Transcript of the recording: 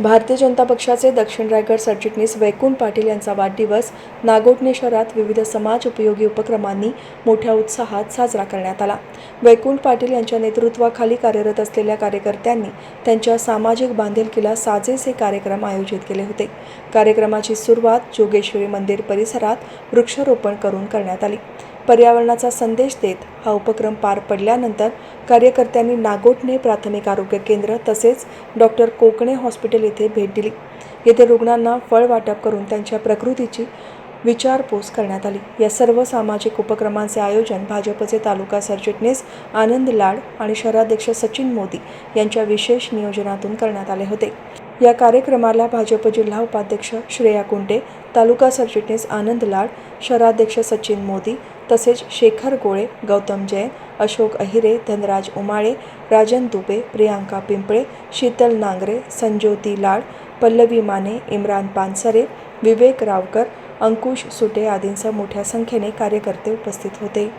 भारतीय जनता पक्षाचे दक्षिण रायगड सरचिटणीस वैकुंठ पाटील यांचा वाढदिवस नागोटणे शहरात विविध समाज उपयोगी उपक्रमांनी मोठ्या उत्साहात साजरा करण्यात आला. वैकुंठ पाटील यांच्या नेतृत्वाखाली कार्यरत असलेल्या कार्यकर्त्यांनी त्यांच्या सामाजिक बांधिलकीला साजेसे कार्यक्रम आयोजित केले होते. कार्यक्रमाची सुरुवात जोगेश्वरी मंदिर परिसरात वृक्षारोपण करून करण्यात आली. पर्यावरणाचा संदेश देत हा उपक्रम पार पडल्यानंतर कार्यकर्त्यांनी नागोठणे प्राथमिक आरोग्य केंद्र तसेच डॉक्टर कोकणे हॉस्पिटल येथे भेट दिली. येथे रुग्णांना फळ वाटप करून त्यांच्या प्रकृतीची विचारपूस करण्यात आली. या सर्व सामाजिक उपक्रमांचे आयोजन भाजपचे तालुका सरचिटणीस आनंद लाड आणि शहराध्यक्ष सचिन मोदी यांच्या विशेष नियोजनातून करण्यात आले होते. या कार्यक्रमाला भाजप जिल्हा उपाध्यक्ष श्रेया कुंटे तालुका सरचिटणीस आनंद लाड शहराध्यक्ष सचिन मोदी तसेच शेखर गोळे गौतम जैन अशोक अहिरे धनराज उमाळे राजन दुबे प्रियांका पिंपळे शीतल नांगरे संज्योती लाड पल्लवी माने इम्रान पानसरे विवेक रावकर अंकुश सुटे आदींसह मोठ्या संख्येने कार्यकर्ते उपस्थित होते.